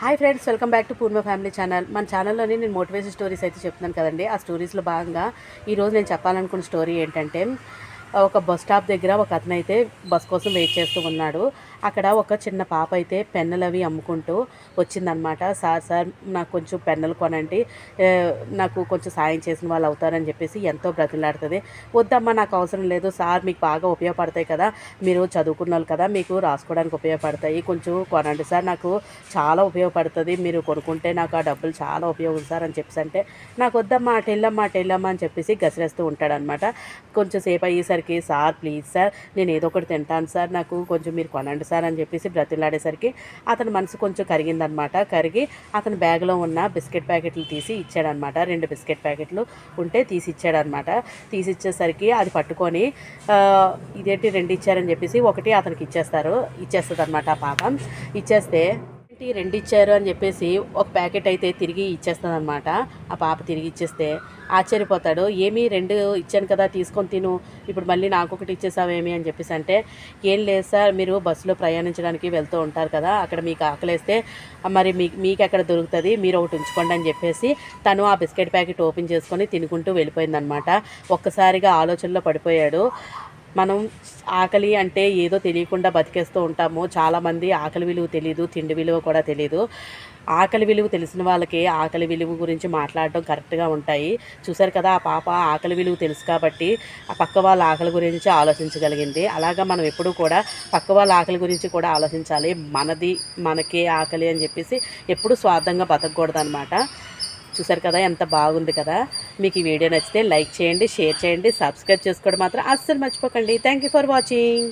Hi friends welcome back to Purna family channel మన ఛానల్లోనే నేను మోటివేషన్ స్టోరీస్ అయితే చెప్తున్నాను కదండి. ఆ స్టోరీస్లో భాగంగా ఈరోజు నేను చెప్పాలనుకున్న స్టోరీ ఏంటంటే ఒక బస్ స్టాప్ దగ్గర ఒక అతను అయితే బస్ కోసం వెయిట్ చేస్తూ ఉన్నాడు. అక్కడ ఒక చిన్న పాప అయితే పెన్నులు అవి అమ్ముకుంటూ వచ్చిందనమాట సార్ సార్ నాకు కొంచెం పెన్నులు కొనండి. నాకు కొంచెం సాయం చేసిన వాళ్ళు అవుతారని చెప్పేసి ఎంతో బ్రతిలాడుతుంది. వద్దమ్మా నాకు అవసరం లేదు. సార్ మీకు బాగా ఉపయోగపడతాయి కదా. మీరు చదువుకున్న వాళ్ళు కదా మీకు రాసుకోవడానికి ఉపయోగపడతాయి. కొంచెం కొనండి సార్. నాకు చాలా ఉపయోగపడుతుంది. మీరు కొనుక్కుంటే నాకు ఆ డబ్బులు చాలా ఉపయోగం సార్ అని చెప్పేసి అంటే నాకు వద్దమ్మా అటు వెళ్ళమ్మా అటు వెళ్ళమ్మా అని చెప్పేసి గసిరేస్తూ ఉంటాడనమాట కొంచెం సేపు అయ్యేసరికి సార్ ప్లీజ్ సార్ నేను ఏదో ఒకటి తింటాను సార్. నాకు కొంచెం మీరు కొనండి సార్. అని చెప్పేసి బ్రతిలాడేసరికి అతని మనసు కొంచెం కరిగిందనమాట. కరిగి అతని బ్యాగ్లో ఉన్న బిస్కెట్ ప్యాకెట్లు తీసి ఇచ్చాడనమాట. రెండు బిస్కెట్ ప్యాకెట్లు ఉంటే తీసి ఇచ్చాడనమాట. తీసి ఇచ్చేసరికి అది పట్టుకొని ఇదేంటి రెండు ఇచ్చారని చెప్పేసి ఒకటి అతనికి ఇచ్చేస్తారు. ఇచ్చేస్తుంది అనమాట ఆ పాప. ఇచ్చేస్తే ఏంటి రెండు ఇచ్చారు అని చెప్పేసి ఒక ప్యాకెట్ అయితే తిరిగి ఇచ్చేస్తుంది అనమాట ఆ పాప తిరిగి ఇచ్చేస్తే ఆశ్చర్యపోతాడు. ఏమి రెండు ఇచ్చాను కదా తీసుకొని తిను. ఇప్పుడు మళ్ళీ నాకు ఒకటి ఇచ్చేసావేమి? అని చెప్పేసి అంటే ఏం లేదు సార్ మీరు బస్సులో ప్రయాణించడానికి వెళ్తూ ఉంటారు కదా అక్కడ మీకు ఆకలేస్తే మరి మీ మీకు ఎక్కడ దొరుకుతుంది మీరు ఒకటి ఉంచుకోండి అని చెప్పేసి తను ఆ బిస్కెట్ ప్యాకెట్ ఓపెన్ చేసుకొని తినుకుంటూ వెళ్ళిపోయిందనమాట ఒక్కసారిగా ఆలోచనలో పడిపోయాడు. మనం ఆకలి అంటే ఏదో తెలియకుండా బతికేస్తూ ఉంటాము. చాలామంది ఆకలి విలువ తెలియదు తిండి విలువ కూడా తెలియదు ఆకలి విలువ తెలిసిన వాళ్ళకి ఆకలి విలువ గురించి మాట్లాడడం కరెక్ట్గా ఉంటాయి. చూసారు కదా ఆ పాప ఆకలి విలువ తెలుసు కాబట్టి ఆ పక్క వాళ్ళ ఆకలి గురించి ఆలోచించగలిగింది. అలాగా మనం ఎప్పుడూ కూడా పక్క వాళ్ళ ఆకలి గురించి కూడా ఆలోచించాలి. మనది మనకే ఆకలి అని చెప్పేసి ఎప్పుడు స్వార్థంగా బతకూడదు అనమాట చూసారు కదా ఎంత బాగుంది కదా. మీకు ఈ వీడియో నచ్చితే లైక్ చేయండి షేర్ చేయండి సబ్స్క్రైబ్ చేసుకోవడం మాత్రం అస్సలు మర్చిపోకండి. Thank you for watching